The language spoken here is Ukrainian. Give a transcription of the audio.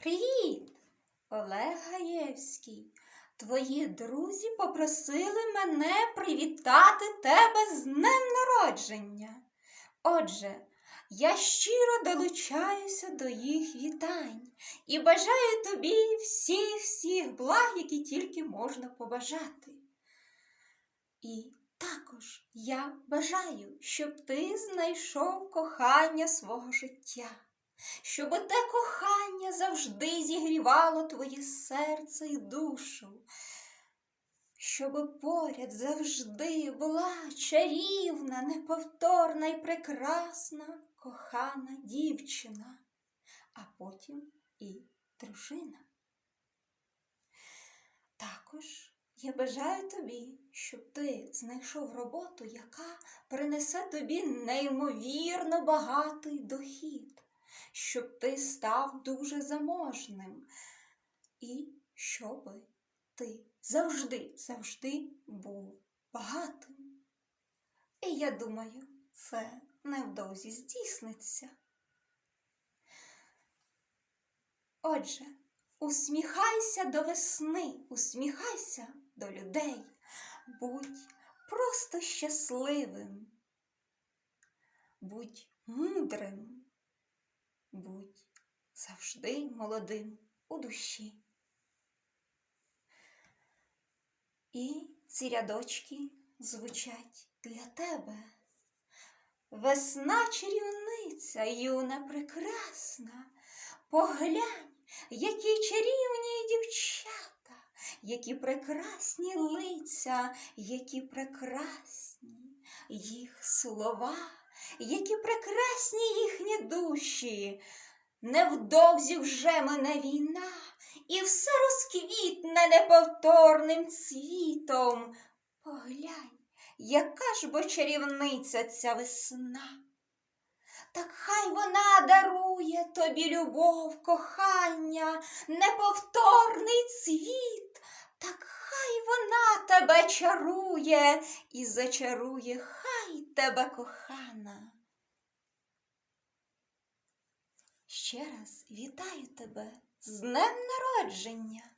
Привіт, Олег Гаєвський. Твої друзі попросили мене привітати тебе з днем народження. Отже, я щиро долучаюся до їх вітань і бажаю тобі всіх всіх благ, які тільки можна побажати. І також я бажаю, щоб ти знайшов кохання свого життя щоб те кохання завжди зігрівало твоє серце і душу, щоб поряд завжди була чарівна, неповторна і прекрасна кохана дівчина, а потім і дружина. Також я бажаю тобі, щоб ти знайшов роботу, яка принесе тобі неймовірно багатий дохід щоб ти став дуже заможним, і щоб ти завжди, завжди був багатим. І я думаю, це невдовзі здійсниться. Отже, усміхайся до весни, усміхайся до людей, будь просто щасливим, будь мудрим будь завжди молодим у душі. І ці рядочки звучать для тебе. Весна чарівниця, юна прекрасна, поглянь, які чарівні дівчата, які прекрасні лиця, які прекрасні їх слова які прекрасні їхні душі. Невдовзі вже мене війна, і все розквітне неповторним цвітом. Поглянь, яка ж бо чарівниця ця весна. Так хай вона дарує тобі любов, кохання, неповторний цвіт, так хай вона тебе чарує і зачарує хай тебе кохана. Ще раз вітаю тебе з днем народження.